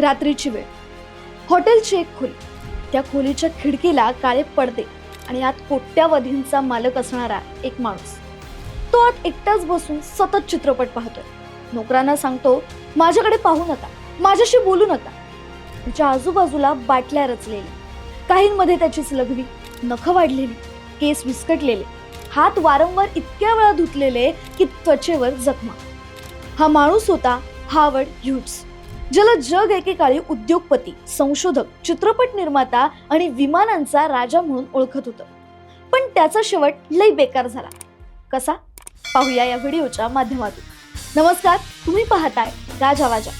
रात्रीची वेळ. हॉटेलची एक खोली. त्या खोलीच्या खिडकीला काळे पडदे आणि आत कोट्यावधींचा मालक असणारा एक माणूस. तो आत एकटाच बसून सतत चित्रपट पाहतोय. नोकरांना सांगतो माझ्याकडे पाहू नका. माझ्याशी बोलू नका. त्याच्या आजूबाजूला बाटल्या रचलेल्या. काहींमध्ये त्याचीच लघवी नखं वाढलेली केस विस्कटलेले. हात वारंवार इतक्या वेळा धुतलेले की त्वचेवर जखमा. हा माणूस होता हावर्ड ह्यूट्स ज्याला जग एकेकाळी उद्योगपती संशोधक चित्रपट निर्माता आणि विमानांचा राजा म्हणून ओळखत होतं. पण त्याचा शेवट लई बेकार झाला. कसा? पाहूया या व्हिडिओच्या माध्यमातून. नमस्कार तुम्ही पाहताय राजा वाजा.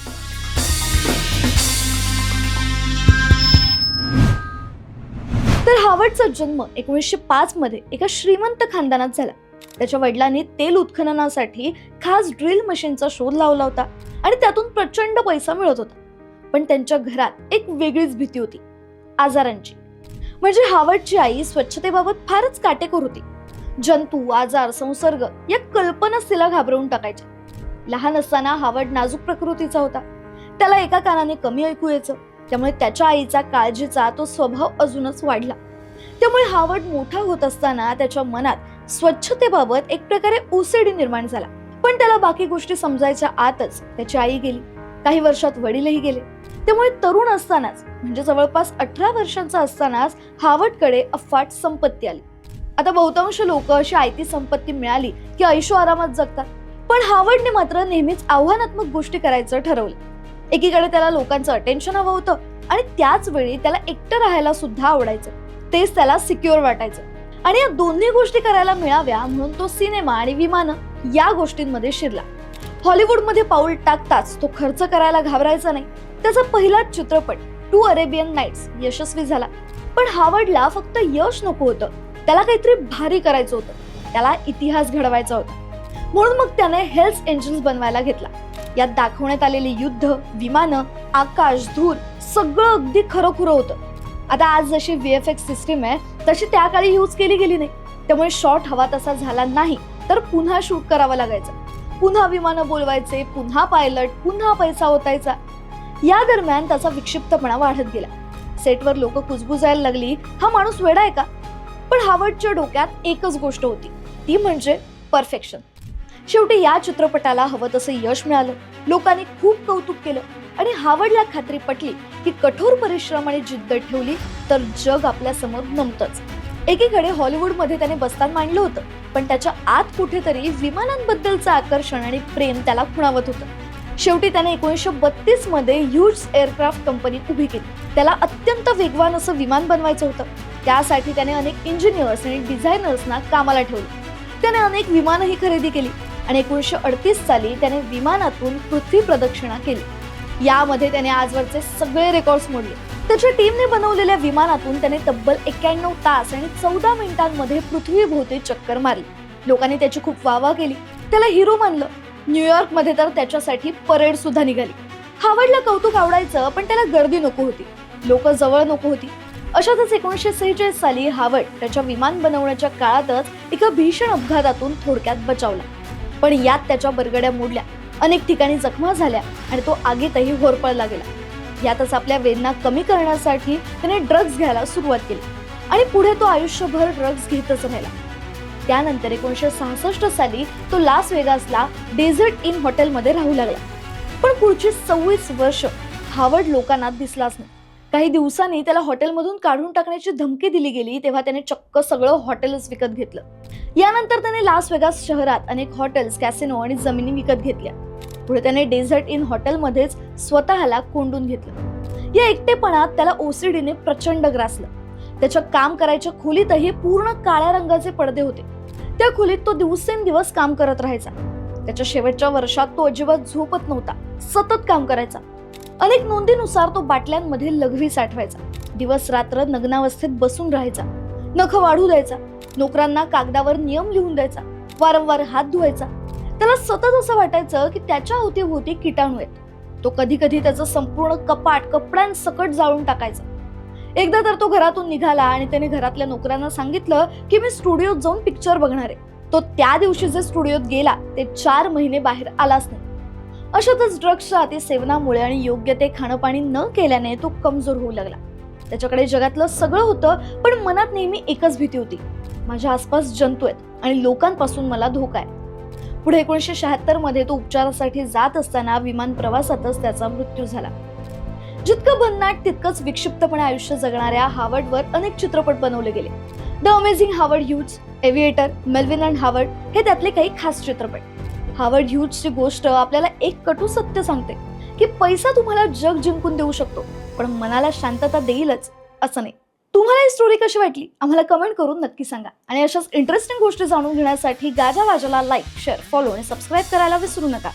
तर हावर्डचा जन्म एकोणीसशे पाच मध्ये एका श्रीमंत खानदानात झाला. त्याच्या वडिलांनी तेल उत्खननासाठी खास ड्रिल मशीनचा शोध लावला होता. आणि त्यातून प्रचंड पैसा मिळत होता. पण त्यांच्या घरात एक वेगळीच भीती होती. आजारांची. म्हणजे हावर्डची आई स्वच्छतेबाबत फारच काटेकोर होती. जंतू आजार संसर्ग या कल्पनाच तिला घाबरवून टाकायच्या. लहान असताना हावर्ड नाजूक प्रकृतीचा होता. त्याला एका कानाने कमी ऐकू यायचं. त्यामुळे त्याच्या आईचा काळजीचा तो स्वभाव अजूनच वाढला. त्यामुळे हावर्ड मोठा होत असताना त्याच्या मनात स्वच्छतेबाबत एक प्रकारे ओसेडी निर्माण झाला. पण त्याला बाकी गोष्टी समजायच्या आतच त्याची आई गेली. काही वर्षात वडीलही गेले. त्यामुळे तरुण असतानाच म्हणजे जवळपास अठरा वर्षांचा असतानाच हावटकडे अफाट संपत्ती आली. आता बहुतांश लोक अशी आयती संपत्ती मिळाली की ऐशो आरामात जगतात. पण हावडने मात्र नेहमीच आव्हानात्मक गोष्टी करायचं ठरवलं. एकीकडे त्याला लोकांचं अटेन्शन हवं होतं आणि त्याच वेळी त्याला एकटं राहायला सुद्धा आवडायचं. तेच त्याला सिक्युअर वाटायचं. आणि या दोन्ही गोष्टी करायला मिळाव्या म्हणून तो सिनेमा आणि विमानं या गोष्टींमध्ये शिरला. हॉलिवूडमध्ये पाऊल टाकताच तो खर्च करायला घाबरायचा नाही. त्याचा पहिलाच चित्रपट टू अरेबियन नाईट्स यशस्वी झाला. पण हावर्डला फक्त यश नको होतं. त्याला काहीतरी भारी करायचं होतं. त्याला इतिहास घडवायचा होता. म्हणून मग त्याने हेल्थ एंजल्स बनवायला घेतला. यात दाखवण्यात आलेली युद्ध विमानं आकाश धूर सगळं अगदी खरंखुरं होतं. आता आज जशी व्ही एफ एक्स सिस्टीम आहे तशी त्या काळी यूज केली गेली नाही. त्यामुळे शॉर्ट हवा तसा झाला नाही. तर पुन्हा शूट करावं लागायचं. पुन्हा विमानं बोलवायचे पुन्हा पायलट पुन्हा पैसा ओतायचा. या दरम्यान त्याचा विक्षिप्तपणा वाढत गेला. सेटवर लोक कुजबुजायला लागली हा माणूस वेडा आहे का? पण हावर्डच्या डोक्यात एकच गोष्ट होती. ती म्हणजे परफेक्शन शेवटी या चित्रपटाला हवं तसं यश मिळालं. लोकांनी खूप कौतुक केलं. आणि हावडला खात्री पटली की कठोर परिश्रम आणि जिद्द ठेवली तर जग आपल्यासमोर नमतच. एकीकडे हॉलिवूडमध्ये त्याने बस्तान मांडलं होतं पण त्याच्या आत कुठेतरी विमानांबद्दलचं आकर्षण आणि प्रेम त्याला खुणावत होतं. शेवटी त्याने एकोणीसशे बत्तीसमध्ये ह्यूज एअरक्राफ्ट कंपनी उभी केली. त्याला अत्यंत वेगवान असं विमान बनवायचं होतं. त्यासाठी त्याने अनेक इंजिनियर्स आणि डिझायनर्सना कामाला ठेवलं. त्याने अनेक विमानही खरेदी केली आणि एकोणीसशे अडतीस साली त्याने विमानातून पृथ्वी प्रदक्षिणा केली. यामध्ये त्याने आजवरचे सगळे रेकॉर्ड्स मोडले. त्याच्या टीमने बनवलेल्या विमानातून त्याने तब्बल एक्क्याण्णव तास आणि चौदा मिनिटांमध्ये पृथ्वीभोवती चक्कर मारली. लोकांनी त्याची खूप वावा केली. त्याला हिरो मानलं. न्यूयॉर्कमध्ये तर त्याच्यासाठी परेड सुद्धा निघाली. हावडला कौतुक आवडायचं पण त्याला गर्दी नको होती. लोक जवळ नको होती. अशातच एकोणीसशे सेहेचाळीस साली हावड त्याच्या विमान बनवण्याच्या काळातच एका भीषण अपघातातून थोडक्यात बचावला. पण यात त्याच्या बरगड्या मोडल्या. अनेक ठिकाणी जखमा झाल्या आणि तो आगीतही होरपळला गेला. यातच आपल्या वेदना कमी करण्यासाठी त्याने ड्रग्ज घ्यायला सुरुवात केली आणि पुढे तो आयुष्यभर ड्रग्ज घेतच राहिला. त्यानंतर एकोणीसशे सहासष्ट साली तो लास वेगासला डेझर्ट इन हॉटेलमध्ये राहू लागला. पण पुढची सव्वीस वर्ष हावर्ड लोकांना दिसलाच नाही. काही दिवसांनी त्याला हॉटेलमधून काढून टाकण्याची धमकी दिली गेली तेव्हा त्याने चक्क सगळं हॉटेलच विकत घेतलं. यानंतर त्याने लास वेगास शहरात अनेक हॉटेल्स कॅसिनो आणि जमिनी विकत घेतल्या. पुढे त्याने डेझर्ट इन हॉटेलमध्येच स्वतःला कोंडून घेतलं. या एकटेपणात त्याला ओसीडीने प्रचंड ग्रासलं. त्याच्या काम करायच्या खोलीतही पूर्ण काळ्या रंगाचे पडदे होते. त्या खोलीत तो दिवसेंदिवस काम करत राहायचा. त्याच्या शेवटच्या वर्षात तो अजिबात झोपत नव्हता. सतत काम करायचा. अनेक नोंदीनुसार तो बाटल्यांमध्ये लघवी साठवायचा. दिवस रात्र नग्नावस्थेत बसून राहायचा. नख वाढू द्यायचा. नोकरांना कागदावर नियम लिहून द्यायचा. वारंवार हात धुवायचा. त्याला सतत असं वाटायचं की त्याच्या अवतीभोवती किटाणू आहेत. तो कधी कधी त्याचं संपूर्ण कपाट कपड्यांसकट जाळून टाकायचा. एकदा तर तो घरातून निघाला आणि त्याने घरातल्या नोकऱ्यांना सांगितलं की मी स्टुडिओत जाऊन पिक्चर बघणार आहे. तो त्या दिवशी जे स्टुडिओत गेला ते चार महिने बाहेर आलाच नाही. अशातच ड्रग्सच्या अतिसेवनामुळे आणि योग्य ते खाणंपाणी न केल्याने तो कमजोर होऊ लागला. त्याच्याकडे जगातलं सगळं होतं पण मनात नेहमी एकच भीती होती. माझ्या आसपास जंतू आहेत आणि लोकांपासून मला धोका आहे. पुढे एकोणीसशे शहात्तरमध्ये तो उपचारासाठी जात असताना विमान प्रवासातच त्याचा मृत्यू झाला. जितकं भन्नाट तितकंच विक्षिप्तपणे आयुष्य जगणाऱ्या हावर्डवर अनेक चित्रपट बनवले गेले. The amazing Howard Hughes aviator Melvin and Howard हे त्यातले काही खास चित्रपट. हावर्ड ह्यूजची गोष्ट आपल्याला एक कटू सत्य सांगते की पैसा तुम्हाला जग जिंकून देऊ शकतो पण मनाला शांतता देईलच असं नाही. तुम्हाला ही स्टोरी कशी वाटली? आम्हाला कमेंट करून नक्की सांगा. आणि अशाच इंटरेस्टिंग गोष्टी जाणून घेण्यासाठी गाजा वाजाला लाईक शेअर फॉलो आणि सबस्क्राईब करायला विसरू नका.